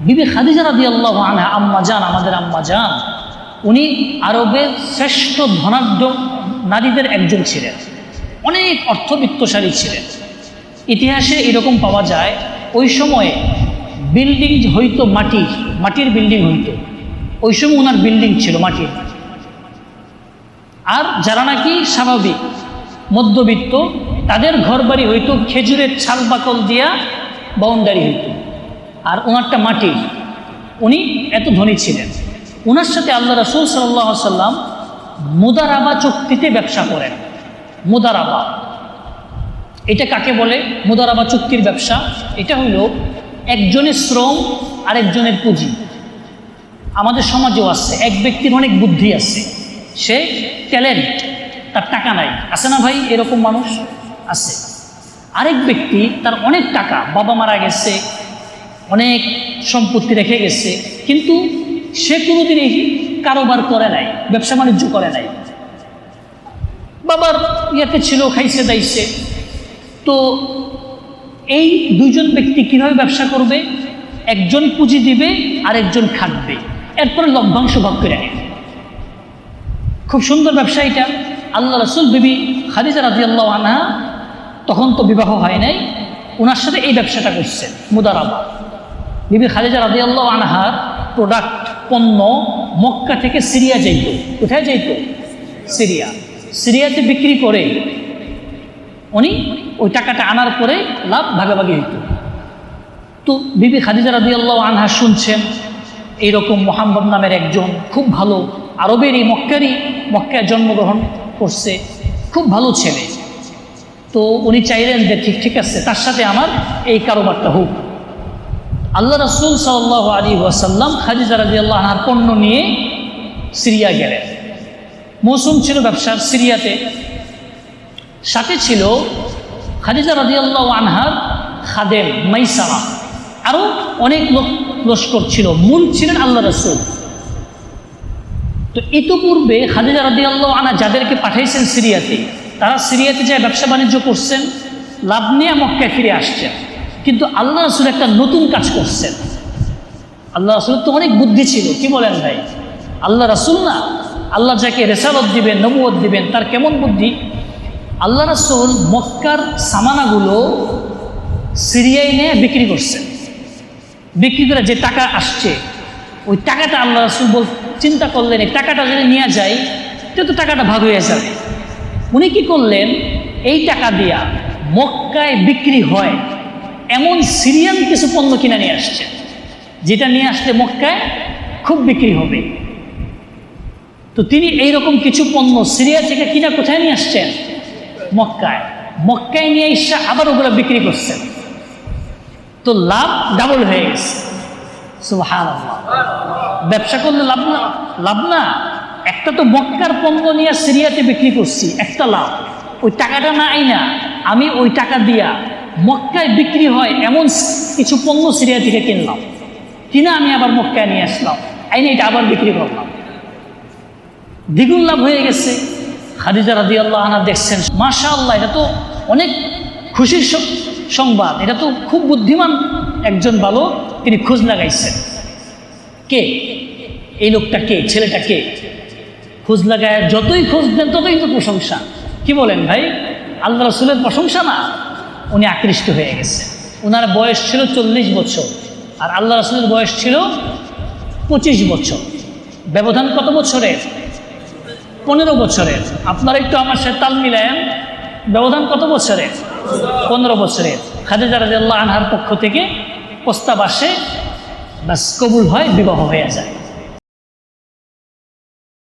বিবি খাদিজা রাদি আল্লাহ আনহা, আম্মা যান আমাদের আম্মা যান উনি আরবের শ্রেষ্ঠ ধনাঢ্য নারীদের একজন ছিলেন। অনেক অর্থবিত্তশালী ছিলেন। ইতিহাসে এরকম পাওয়া যায়, ওই সময়ে বিল্ডিং হইতো মাটির মাটির বিল্ডিং হইতো। ওই সময় ওনার বিল্ডিং ছিল মাটির। আর যারা নাকি স্বাভাবিক, মধ্যবিত্ত, তাদের ঘরবাড়ি হইতো খেজুরের ছাল বাকল দিয়া, বাউন্ডারি হইত। আর ওনারটা মাটির। উনি এত ধনী ছিলেন। ওনার সাথে আল্লাহ রসুল সাল্লাহ সাল্লাম মুদারাবা চুক্তিতে ব্যবসা করেন। মুদারাবা। এটা কাকে বলে? মুদারাবা চুক্তির ব্যবসা। এটা হইল একজনের শ্রম আরেকজনের পুঁজি। আমাদের সমাজেও আছে। এক ব্যক্তির অনেক বুদ্ধি আছে। সে ট্যালেন্ট, তার টাকা নাই। আছে না ভাই এরকম মানুষ? আছে। আরেক ব্যক্তি তার অনেক টাকা, বাবা মারা গেছে অনেক সম্পত্তি রেখে গেছে। কিন্তু সে কোনোদিন এই কারোবার করে নাই, ব্যবসা বাণিজ্য করে নাই। বাবার ইয়াতে ছিল, খাইছে, দাইছে। তো এই দুইজন ব্যক্তি কীভাবে ব্যবসা করবে? একজন পুঁজি দিবে আর একজন খাটবে। এরপরে লভ্যাংশ ভাগ করে নেবে। খুব সুন্দর ব্যবসা এটা। আল্লাহ রসুল বিবি খাদিজা রাজি আল্লাহ আনহা তখন তো বিবাহ হয় নাই ওনার সাথে এই ব্যবসাটা করছেন, মুদারাবা। বিবি খাদিজা রাজি আল্লাহ আনহার প্রোডাক্ট পণ্য মক্কা থেকে সিরিয়া যাইত কোথায় যাইত সিরিয়া। সিরিয়াতে বিক্রি করে উনি ওই টাকাটা আনার পরে লাভ ভাগাভাগি হইত। তো বিবি খাদিজা রাদি আল্লাহ আনহা শুনছেন, এইরকম মোহাম্মদ নামের একজন খুব ভালো আরবেরই, মক্কারই, মক্কায় জন্মগ্রহণ করছে, খুব ভালো ছেলে। তো উনি চাইলেন যে ঠিক ঠিক আছে, তার সাথে আমার এই কারোবারটা হোক। আল্লাহ রসুল সাল্লাহ আলী ওয়াসাল্লাম খাদিজা রাজি আল্লাহ আনহার পণ্য নিয়ে সিরিয়া গেলেন। মৌসুম ছিল ব্যবসার সিরিয়াতে। সাথে ছিল খাদিজা আল্লাহ আনহার খাদেম মাইসারা আরও অনেক লোক লস্কর ছিল মূল ছিলেন আল্লাহ রসুল। তো ইতোপূর্বে খাদিজা আল্লাহ আনা যাদেরকে পাঠাইছেন সিরিয়াতে, তারা সিরিয়াতে যায় ব্যবসা বাণিজ্য করছেন, লাভ নিয়ে মক্কায় ফিরে আসছেন। কিন্তু আল্লাহ রসুল একটা নতুন কাজ করছেন। আল্লাহ রসুলের তো অনেক বুদ্ধি ছিল, কি বলেন ভাই? আল্লাহ রসুল না, আল্লাহ যাকে রেসালত দিবেন নবুয়ত দিবেন, তার কেমন বুদ্ধি? আল্লাহ রসুল মক্কার সামানাগুলো সিরিয়ায় নিয়ে বিক্রি করছেন। বিক্রি করে যে টাকা আসছে, ওই টাকাটা আল্লাহ রসুল বল, চিন্তা করলেন, এই টাকাটা যদি নিয়ে যায় তো তো টাকাটা ভাগ হয়ে যাবে। উনি কি করলেন, এই টাকা দিয়া মক্কায় বিক্রি হয়। এমন সিরিয়ান কিছু পণ্য কিনে নিয়ে আসছেন যেটা নিয়ে আসলে মক্কায় খুব বিক্রি হবে। তো তিনি এইরকম কিছু পণ্য সিরিয়া থেকে কিনা কোথায় নিয়ে আসছেন? মক্কায়। মক্কায় নিয়ে এসে আবার ওগুলো বিক্রি করছেন। তো লাভ ডাবল হয়ে গেছে। ব্যবসা করলে লাভ না লাভ না। একটা তো মক্কার পণ্য নিয়ে সিরিয়াতে বিক্রি করছি, একটা লাভ। ওই টাকাটা না। আইনা আমি ওই টাকা দিয়া মক্কায় বিক্রি হয় এমন কিছু পণ্য সিরিয়া থেকে কিনলাম। কিনা আমি আবার মক্কায় নিয়ে আসলাম। আইনে এটা আবার বিক্রি করলাম। দ্বিগুণ লাভ হয়ে গেছে। খাদিজা রাদি আল্লাহ আনা দেখছেন মাশা আল্লাহ এটা তো অনেক খুশির সংবাদ। এটা তো খুব বুদ্ধিমান একজন বালক তিনি খোঁজ লাগাইছেন। কে? এই লোকটা কে? ছেলেটা কে? খোঁজ লাগায়, যতই খোঁজ দেন ততই তো প্রশংসা। কি বলেন ভাই? আল্লাহ রসুলের প্রশংসা না? উনি আকৃষ্ট হয়ে গেছে। ওনার বয়স ছিল চল্লিশ বছর, আর আল্লাহ রসুলের বয়স ছিল পঁচিশ বছর। ব্যবধান কত বছরের? পনেরো বছরের। আপনারা একটু আমার সাথে তাল মিলায়েন। ব্যবধান কত বছরের? পনেরো বছরের। খাদিজা রাজিয়াল্লাহ আনহার পক্ষ থেকে প্রস্তাব আসে ব্যাস কবুল হয়, বিবাহ হয়ে যায়।